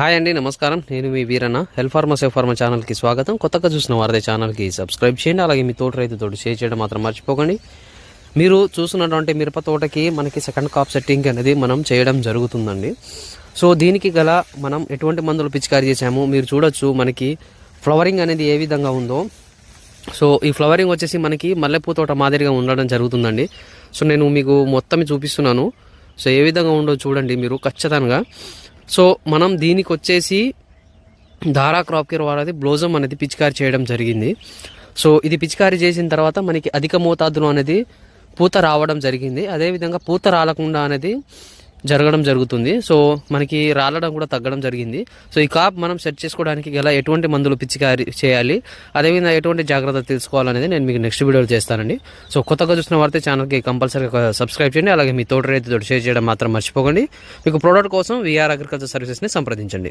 Hi అండి నమస్కారం. నేను మీ Veeranna. Health pharma safe pharma ఛానల్కి స్వాగతం. కొత్తగా చూసిన వారదే ఛానల్కి సబ్స్క్రైబ్ చేయండి అలాగే మీ తోట రైతు తోటి షేర్ చేయడం మాత్రం మర్చిపోకండి. మీరు చూస్తున్నటువంటి మిరప తోటకి మనకి సెకండ్ కాప్ సెట్టింగ్ అనేది మనం చేయడం జరుగుతుందండి. సో దీనికి గల మనం ఎటువంటి మందులు పిచికారీ చేసాము మీరు చూడొచ్చు మనకి ఫ్లవరింగ్ అనేది ఏ విధంగా ఉందో. సో ఈ ఫ్లవరింగ్ వచ్చేసి మనకి మల్లెపూ తోట మాదిరిగా ఉండడం జరుగుతుందండి. సో నేను మీకు మొత్తం చూపిస్తున్నాను. సో ఏ విధంగా ఉండో చూడండి మీరు ఖచ్చితంగా. సో మనం దీనికి వచ్చేసి దారా క్రాప్ కేర్ వారది బ్లోజమ్ అనేది పిచికారి చేయడం జరిగింది. సో ఇది పిచికారి చేసిన తర్వాత మనకి అధిక మోతాదులో అనేది పూత రావడం జరిగింది. అదేవిధంగా పూత రాలకుండా అనేది జరగడం జరుగుతుంది. సో మనకి రాలడం కూడా తగ్గడం జరిగింది. సో ఈ కాప్ మనం సెట్ చేసుకోవడానికి గల ఎటువంటి మందులు పిచికారి చేయాలి అదేవిధంగా ఎటువంటి జాగ్రత్త తీసుకోవాలనేది నేను మీకు నెక్స్ట్ వీడియోలో చేస్తానండి. సో కొత్తగా చూసిన వారితే ఛానల్కి కంపల్సరీగా సబ్స్క్రైబ్ చేయండి అలాగే మీ తోట రైతుతో షేర్ చేయడం మాత్రం మర్చిపోకండి. మీకు ప్రోడక్ట్ కోసం విఆర్ అగ్రికల్చర్ సర్వీసెస్ని సంప్రదించండి.